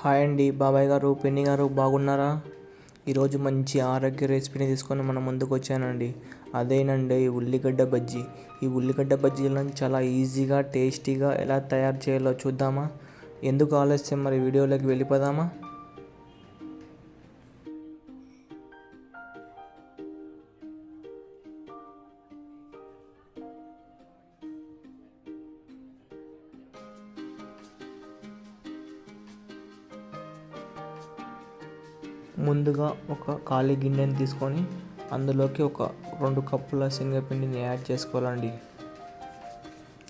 Hi అండి. బాబాయ్ గారు పిన్ని గారు బాగున్నారా? ఈరోజు మంచి ఆరోగ్య రెసిపీని తీసుకొని మన ముందుకు వచ్చానండి. అదేనండి ఈ ఉల్లిగడ్డ బజ్జీ. ఈ ఉల్లిగడ్డ బజ్జీలను చాలా ఈజీగా టేస్టీగా ఎలా తయారు చేయాలో చూద్దామా? ఎందుకు ఆలస్యం? మరి వీడియోలోకి వెళ్ళిపోదామా? ముందుగా ఒక ఖాళీ గిన్నెని తీసుకొని అందులోకి ఒక రెండు కప్పుల శనగపిండిని యాడ్ చేసుకోవాలండి.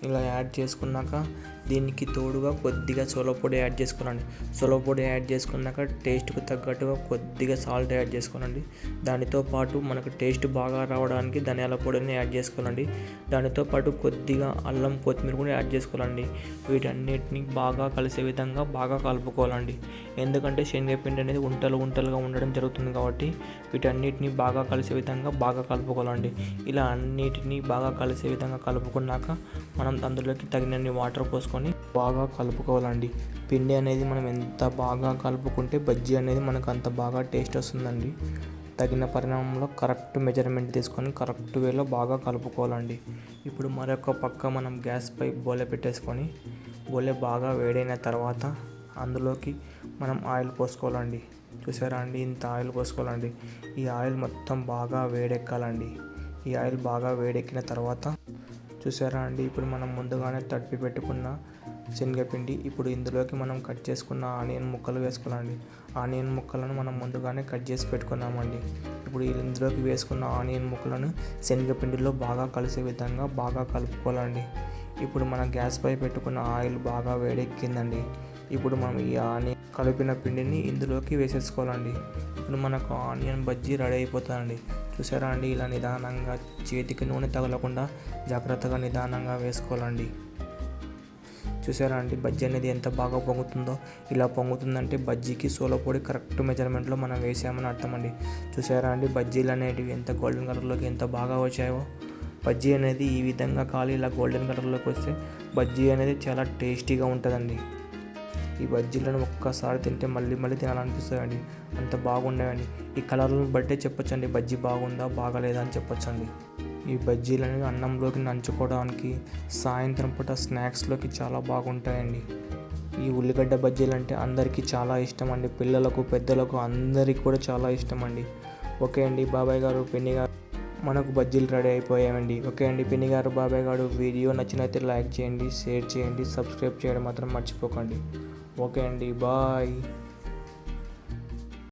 ఇలా యాడ్ చేసుకున్నాక దీనికి తోడుగా కొద్దిగా సొలపొడి యాడ్ చేసుకోనండి. సొలపొడి యాడ్ చేసుకున్నాక టేస్ట్కు తగ్గట్టుగా కొద్దిగా సాల్ట్ యాడ్ చేసుకోనండి. దానితో పాటు మనకు టేస్ట్ బాగా రావడానికి ధనియాల పొడిని యాడ్ చేసుకోవాలండి దానితో పాటు కొద్దిగా అల్లం కొత్తిమీర కూడా యాడ్ చేసుకోవాలండి వీటన్నిటిని బాగా కలిసే విధంగా బాగా కలుపుకోవాలండి. ఎందుకంటే శనగపిండి అనేది ఉంటలు ఉంటలుగా ఉండడం జరుగుతుంది కాబట్టి వీటన్నిటిని బాగా కలిసే విధంగా బాగా కలుపుకోవాలండి. ఇలా అన్నిటినీ బాగా కలిసే విధంగా కలుపుకున్నాక మనం అందులోకి తగినన్ని వాటర్ పోసుకొని బాగా కలుపుకోవాలండి. పిండి అనేది మనం ఎంత బాగా కలుపుకుంటే బజ్జీ అనేది మనకు అంత బాగా టేస్ట్ వస్తుందండి. తగిన పరిణామంలో కరెక్ట్ మెజర్మెంట్ తీసుకొని కరెక్ట్ వేలో బాగా కలుపుకోవాలండి. ఇప్పుడు మరొక పక్క మనం గ్యాస్ పై బోలె పెట్టేసుకొని బోలె బాగా వేడైన తర్వాత అందులోకి మనం ఆయిల్ పోసుకోవాలండి. చూసారా అండి? ఇంత ఆయిల్ పోసుకోవాలండి. ఈ ఆయిల్ మొత్తం బాగా వేడెక్కాలండి. ఈ ఆయిల్ బాగా వేడెక్కిన తర్వాత చూసారా అండి? ఇప్పుడు మనం ముందుగానే తడిపి పెట్టుకున్న శనగపిండి ఇప్పుడు ఇందులోకి మనం కట్ చేసుకున్న ఆనియన్ ముక్కలు వేసుకోవాలండి. ఆనియన్ ముక్కలను మనం ముందుగానే కట్ చేసి పెట్టుకున్నామండి. ఇప్పుడు ఇందులోకి వేసుకున్న ఆనియన్ ముక్కలను శనగపిండిలో బాగా కలిసే విధంగా బాగా కలుపుకోవాలండి. ఇప్పుడు మనం గ్యాస్ పై పెట్టుకున్న ఆయిల్ బాగా వేడెక్కిందండి. ఇప్పుడు మనం ఈ ఆనియన్ కలిపిన పిండిని ఇందులోకి వేసేసుకోవాలండి. ఇప్పుడు మనకు ఆనియన్ బజ్జీ రెడీ అయిపోతుందండి. చూసారా అండి ఇలా నిదానంగా చేతికి నూనె తగలకుండా జాగ్రత్తగా నిదానంగా వేసుకోవాలండి. చూసారా అండి బజ్జీ అనేది ఎంత బాగా పొంగుతుందో. ఇలా పొంగుతుందంటే బజ్జీకి సోలో పొడి కరెక్ట్ మెజర్మెంట్లో మనం వేసామని అర్థం అండి చూసారా అండి బజ్జీలు అనేటివి ఎంత గోల్డెన్ కలర్లోకి ఎంత బాగా వచ్చాయో. బజ్జీ అనేది ఈ విధంగా కాలి ఇలా గోల్డెన్ కలర్లోకి వస్తే బజ్జీ అనేది చాలా టేస్టీగా ఉంటుందండి. ఈ బజ్జీలను ఒక్కసారి తింటే మళ్ళీ మళ్ళీ తినాలనిపిస్తుందండి. అంత బాగున్నాయండి ఈ కలర్లను బట్టే చెప్పొచ్చండి. బజ్జీ బాగుందా బాగాలేదా అని చెప్పొచ్చండి. ఈ బజ్జీలను అన్నంలోకి నంచుకోవడానికి సాయంత్రం పూట స్నాక్స్లోకి చాలా బాగుంటాయండి. ఈ ఉల్లిగడ్డ బజ్జీలు అంటే అందరికీ చాలా ఇష్టం అండి పిల్లలకు పెద్దలకు అందరికీ కూడా చాలా ఇష్టం అండి ఓకే అండి. బాబాయ్ గారు పిన్ని గారు మనకు బజ్జీలు రెడీ అయిపోయామండి ఓకే అండి. పిన్ని గారు బాబాయ్ గారు వీడియో నచ్చినైతే లైక్ చేయండి షేర్ చేయండి సబ్స్క్రైబ్ చేయడం మాత్రం మర్చిపోకండి. ఓకే అండి బాయ్